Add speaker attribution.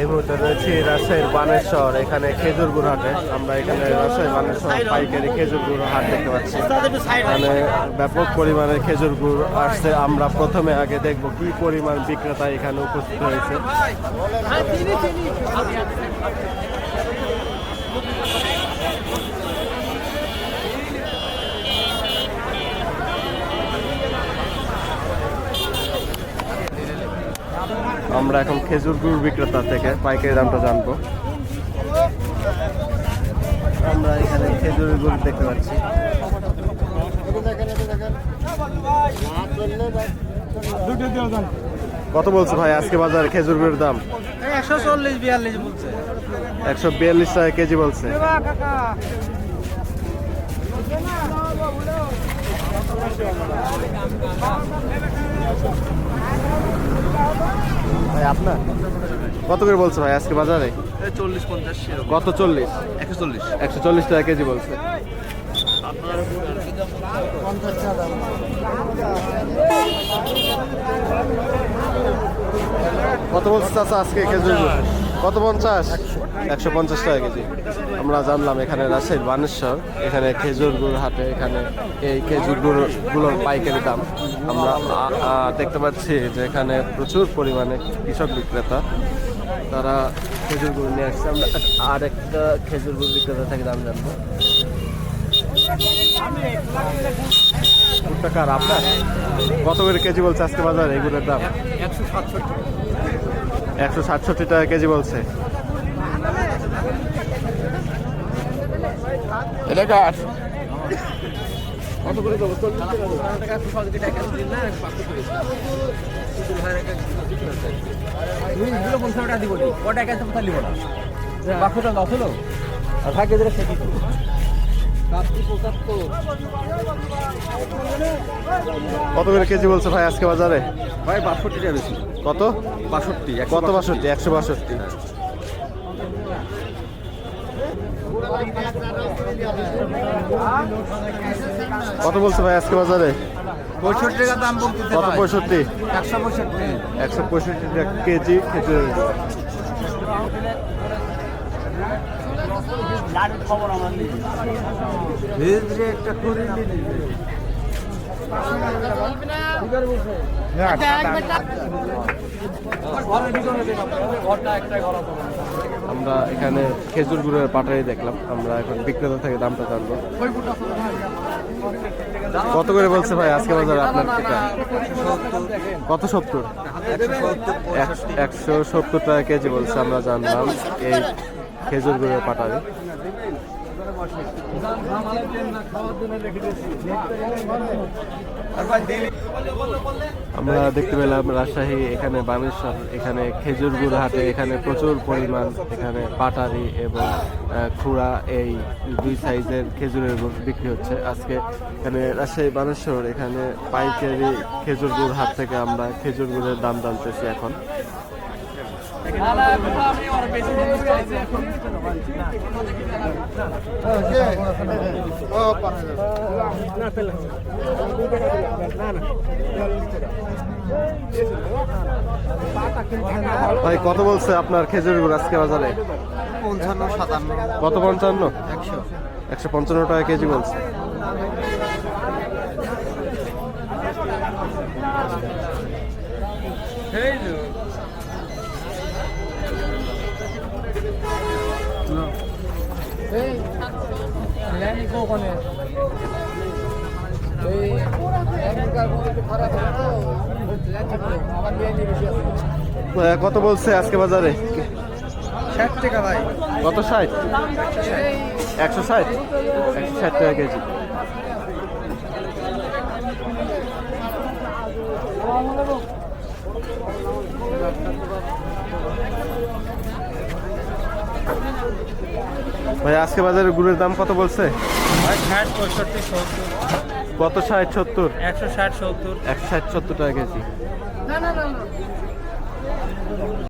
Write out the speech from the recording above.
Speaker 1: এই মুহূর্তে রয়েছি রাজশাহীর বানেশ্বর, এখানে খেজুর গুড় হাটে। আমরা এখানে রাজশাহী বানেশ্বর পাইকারি খেজুর গুড় হাট দেখতে পাচ্ছি। এখানে ব্যাপক পরিমাণে খেজুর গুড় আসছে। আমরা প্রথমে আগে দেখব কি পরিমাণ বিক্রেতা এখানে উপস্থিত হয়েছে। আমরা এখন খেজুর গুড় বিক্রেতা থেকে পাইকারি দামটা জানব। আমরা এখানে খেজুর গুড় দেখতে পাচ্ছি। কত বলছে ভাই আজকে বাজারে খেজুর গুড়ের দাম?
Speaker 2: একশো চল্লিশ বিয়াল্লিশ বলছে
Speaker 1: একশো বিয়াল্লিশ টাকা কেজি বলছে। ভাই আপনার? কত করে বলছে ভাই আজকে বাজারে?
Speaker 2: চল্লিশ পঞ্চাশ
Speaker 1: কত চল্লিশ?
Speaker 2: একশো চল্লিশ।
Speaker 1: একশো চল্লিশ টাকা কেজি বলছে। কত বলছে চাষা আজকে খেজুর কত পঞ্চাশ? একশো পঞ্চাশ টাকা কেজি। আমরা জানলাম এখানে রাজশাহীর বানেশ্বর এখানে খেজুর গুড় হাটে এখানে এই খেজুর গুড়গুলোর পাইকারি দাম। আমরা দেখতে পাচ্ছি যে এখানে প্রচুর পরিমাণে কৃষক বিক্রেতা তারা খেজুর গুড় নিয়ে আসছে। আমরা আর একটা খেজুর গুড় বিক্রেতা থেকে দাম জানব। আপনার? কত করে কেজি বলছে আজকে বাজারে এই গুড়ের দাম?
Speaker 2: একশো সাতষট্টি।
Speaker 1: একশো সাতষট্টি টাকা কেজি বলছে।
Speaker 2: এটা কার
Speaker 1: কত করে দেবো
Speaker 2: পনেরো টাকা দিব কটা টাকা তো লিব না টাকা আর
Speaker 1: কত করে কেজি বলছে ভাই আজকে বাজারে?
Speaker 2: ভাই বাষট্টি টাকা বেশি।
Speaker 1: কত?
Speaker 2: বাষট্টি
Speaker 1: কত বাষট্টি? একশো বাষট্টি। কত বলছে ভাই আজকে বাজারে?
Speaker 2: পঁয়ষট্টি টাকা দাম বলতেছে
Speaker 1: কত পঁয়ষট্টি?
Speaker 2: একশো পঁয়ষট্টি।
Speaker 1: একশো পঁয়ষট্টি টাকা কেজি।
Speaker 2: ধীরে একটা করে
Speaker 1: আমরা এখানে খেজুর গুড়ের পাটারি দেখলাম। আমরা এখন বিক্রেতা থেকে দামটা জানব। কত করে বলছে ভাই আজকে বাজারে আপনার এটা? কত সত্তর? এক- একশো সত্তর টাকা কেজি বলছে, আমরা জানলাম এই খেজুর গুড়ের পাটারি। আমরা দেখতে পেলাম রাজশাহী, এখানে বানেশ্বর, এখানে খেজুর গুড় হাটে, এখানে প্রচুর পরিমাণ এখানে পাটারি এবং খুড়া এই দুই সাইজের খেজুরের গুড় বিক্রি হচ্ছে। আজকে এখানে রাজশাহী, বানেশ্বর, এখানে পাইকারি খেজুর গুড় হাট থেকে আমরা খেজুর গুড়ের দাম জানতেছি এখন। ভাই কত বলছে আপনার খেজুর গুড় আজকে বাজারে?
Speaker 2: পঞ্চান্ন সাতান্ন।
Speaker 1: কত পঞ্চান্ন?
Speaker 2: একশো।
Speaker 1: একশো পঞ্চান্ন টাকা কেজি বলছে। আহ, কত বলছে আজকে বাজারে?
Speaker 2: ষাট টাকা ভাই।
Speaker 1: কত ষাট? একশো ষাট? একশো ষাট টাকা কেজি। ভাই আজকে বাজারে গুড়ের দাম কত বলছে?
Speaker 2: ভাই ষাট পঁয়ষট্টি সত্তর।
Speaker 1: কত ষাট সত্তর?
Speaker 2: একশো ষাট সত্তর।
Speaker 1: একশো ষাট সত্তর টাকা কেজি।